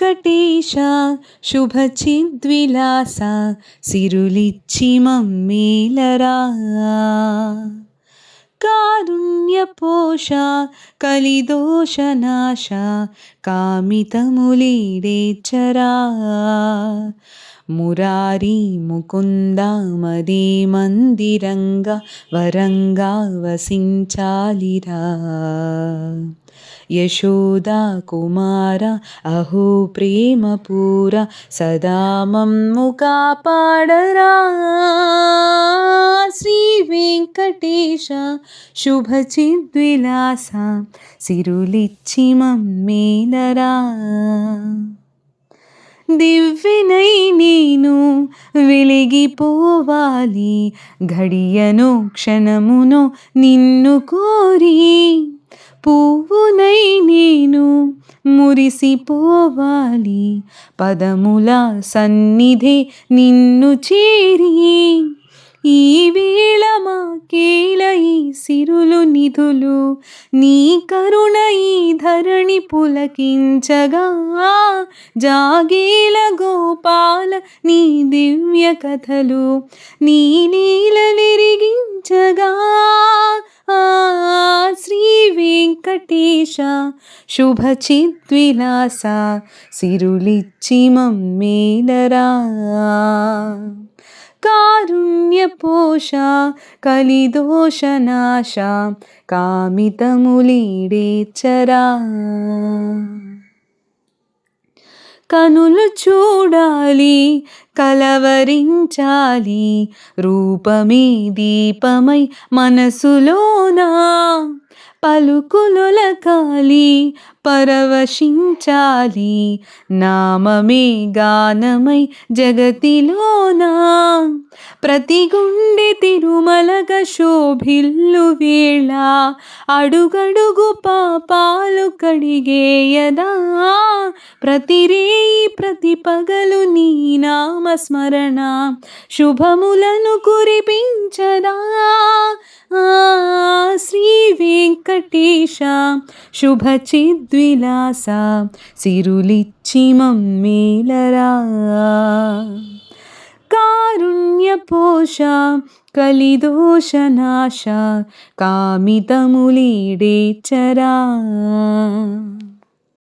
వెంకటేశ శుభచిద్విలాస సిరులిచ్చి మమ్మేలరా. కారుణ్యపోష కలిదోషనాశ కామితములీడేచరా మురారీ ముకుంద మదే మందిరంగా వరంగా వసించాలిరా. యశోదా కుమార అహో ప్రేమపూర సదా మమ్ము కాపాడరా వెంకటేశ శుభచిద్విలాస సిరులిచ్చి మమ్మేలరా దివ్యనై నేను వెలిగిపోవాలి ఘడియను క్షణమును నిన్ను కోరి. పువ్వునై నేను మురిసిపోవాలి పదముల సన్నిధి నిన్ను చేరి. ఈ వేళ మాకేల ఈ సిరులు నిధులు నీ కరుణ ఈ ధరణి పులకించగా. జాగేల గోపాల నీ దివ్య కథలు నీ నీలలిరిగించగా ఆ శ్రీ వెంకటేశ శుభచిద్విలాస సిరులిచ్చి మమ్మేలరా. కారుణ్యపోష కలిదోషనాశ కామితములీడేచరా కనులు చూడాలి కలవరించాలి రూపమే దీపమై మనసులోనా పలుకులొలకాలి పరవశించాలి. నామమే గానమై జగతిలోనా? ప్రతి గుండె తిరుమలగ శోభిల్లు వేళ అడుగడుగు పాపాలు కడిగేయదా? ప్రతిరేయి ప్రతి పగలు నీ నామస్మరణ శుభములను కురిపించదా? ఆ वेङ्कटेशा शुभचिद्विलासा सिरुलिच्छिमं मेलरा कारुण्यपोषा कलिदोषनाशा कामितमुलीडेचरा